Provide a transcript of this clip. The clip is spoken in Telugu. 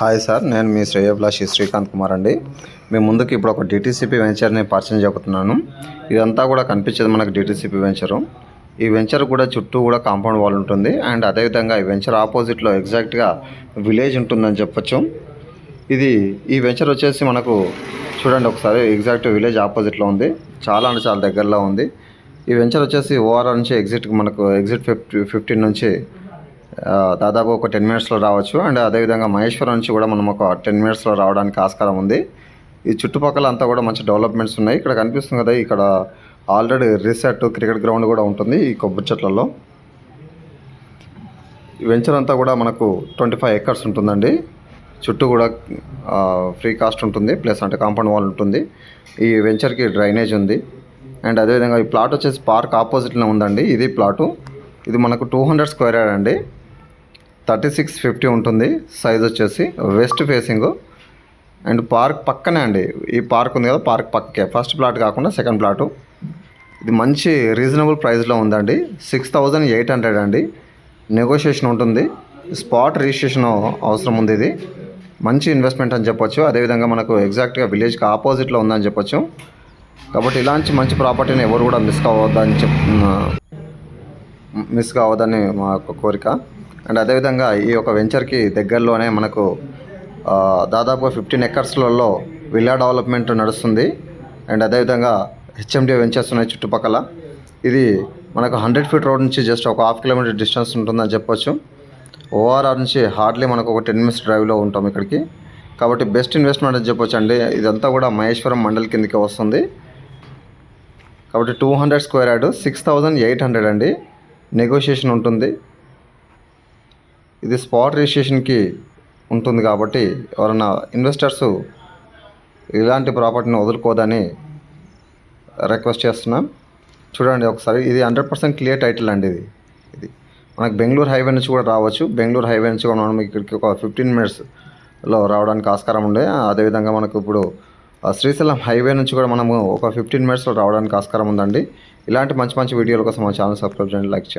హాయ్ సార్ నేను మీ శ్రేయభిలాషి శ్రీకాంత్ కుమార్ అండి. మీ ముందుకు ఇప్పుడు ఒక డిటీసీపీ వెంచర్ని పరిచయం చెబుతున్నాను. ఇదంతా కూడా కనిపించేది మనకు డిటీసీపీ వెంచరు ఈ వెంచర్ కూడా చుట్టూ కూడా కాంపౌండ్ వాల్ ఉంటుంది. అండ్ అదేవిధంగా ఈ వెంచర్ ఆపోజిట్లో ఎగ్జాక్ట్గా విలేజ్ ఉంటుందని చెప్పొచ్చు. ఇది ఈ వెంచర్ వచ్చేసి మనకు చూడండి ఒకసారి ఎగ్జాక్ట్ విలేజ్ ఆపోజిట్లో ఉంది. చాలా అంటే చాలా దగ్గరలో ఉంది. ఈ వెంచర్ వచ్చేసి ఓఆర్ఆర్ నుంచి ఎగ్జిట్ మనకు ఎగ్జిట్ ఫిఫ్టీ ఫిఫ్టీన్ నుంచి దాదాపు ఒక టెన్ మినిట్స్లో రావచ్చు. అండ్ అదేవిధంగా మహేశ్వరం నుంచి కూడా మనం ఒక టెన్ మినిట్స్లో రావడానికి ఆస్కారం ఉంది. ఈ చుట్టుపక్కల అంతా కూడా మంచి డెవలప్మెంట్స్ ఉన్నాయి. ఇక్కడ కనిపిస్తుంది కదా ఇక్కడ ఆల్రెడీ రిసార్ట్ క్రికెట్ గ్రౌండ్ కూడా ఉంటుంది ఈ కొబ్బరి చెట్లలో. ఈ వెంచర్ అంతా కూడా మనకు ట్వంటీ ఫైవ్ ఎకర్స్ ఉంటుందండి. చుట్టూ కూడా ఫ్రీ కాస్ట్ ఉంటుంది. ప్లస్ అంటే కాంపౌండ్ వాల్ ఉంటుంది. ఈ వెంచర్కి డ్రైనేజ్ ఉంది. అండ్ అదేవిధంగా ఈ ప్లాట్ వచ్చేసి పార్క్ ఆపోజిట్లో ఉందండి. ఇది ప్లాటు. ఇది మనకు టూ హండ్రెడ్ స్క్వేర్ యార్డ్ అండి. థర్టీ సిక్స్ ఫిఫ్టీ ఉంటుంది. సైజ్ వచ్చేసి వెస్ట్ ఫేసింగ్ అండ్ పార్క్ పక్కనే అండి. ఈ పార్క్ ఉంది కదా పార్క్ పక్కకే ఫస్ట్ ప్లాట్ కాకుండా సెకండ్ ప్లాటు ఇది మంచి రీజనబుల్ ప్రైస్లో ఉందండి. సిక్స్ థౌజండ్ ఎయిట్ హండ్రెడ్ అండి. నెగోషియేషన్ ఉంటుంది. స్పాట్ రిజిస్ట్రేషన్ అవసరం ఉంది ఇది. మంచి ఇన్వెస్ట్మెంట్ అని చెప్పొచ్చు. అదేవిధంగా మనకు ఎగ్జాక్ట్గా విలేజ్కి ఆపోజిట్లో ఉందని చెప్పొచ్చు. కాబట్టి ఇలాంటి మంచి ప్రాపర్టీని ఎవరు కూడా మిస్ కావద్దని చెప్ మిస్ కావద్దని మా యొక్క కోరిక. అండ్ అదేవిధంగా ఈ యొక్క వెంచర్కి దగ్గరలోనే మనకు దాదాపు ఫిఫ్టీన్ ఎకర్స్లలో విల్లా డెవలప్మెంట్ నడుస్తుంది. అండ్ అదేవిధంగా హెచ్ఎండి వెంచర్స్ ఉన్నాయి చుట్టుపక్కల. ఇది మనకు హండ్రెడ్ ఫీట్ రోడ్ నుంచి జస్ట్ ఒక హాఫ్ కిలోమీటర్ డిస్టెన్స్ ఉంటుందని చెప్పొచ్చు. ఓఆర్ఆర్ నుంచి హార్డ్లీ మనకు ఒక టెన్ మినిట్స్ డ్రైవ్లో ఉంటాం ఇక్కడికి. కాబట్టి బెస్ట్ ఇన్వెస్ట్మెంట్ అని చెప్పొచ్చు అండి. ఇదంతా కూడా మహేశ్వరం మండల్ కిందకి వస్తుంది. కాబట్టి two hundred square yard six thousand eight hundred అండి. నెగోషియేషన్ ఉంటుంది. ఇది స్పాట్ రిజిస్ట్రేషన్కి ఉంటుంది కాబట్టి ఎవరైనా ఇన్వెస్టర్స్ ఇలాంటి ప్రాపర్టీని వదులుకోదని రిక్వెస్ట్ చేస్తున్నాం. చూడండి ఒకసారి ఇది హండ్రెడ్ పర్సెంట్ క్లియర్ టైటిల్ అండి ఇది. ఇది మనకు బెంగళూరు హైవే నుంచి కూడా రావచ్చు. బెంగళూరు హైవే నుంచి కూడా మనం ఇక్కడికి ఒక ఫిఫ్టీన్ మినిట్స్లో రావడానికి ఆస్కారం ఉండే. అదేవిధంగా మనకు ఇప్పుడు శ్రీశైలం హైవే నుంచి కూడా మనము ఒక ఫిఫ్టీన్ మినిట్స్లో రావడానికి ఆస్కారం ఉందండి. ఇలాంటి మంచి మంచి వీడియోల కోసం మా ఛానల్ సబ్స్క్రైబ్ చేయండి లైక్ చేయండి.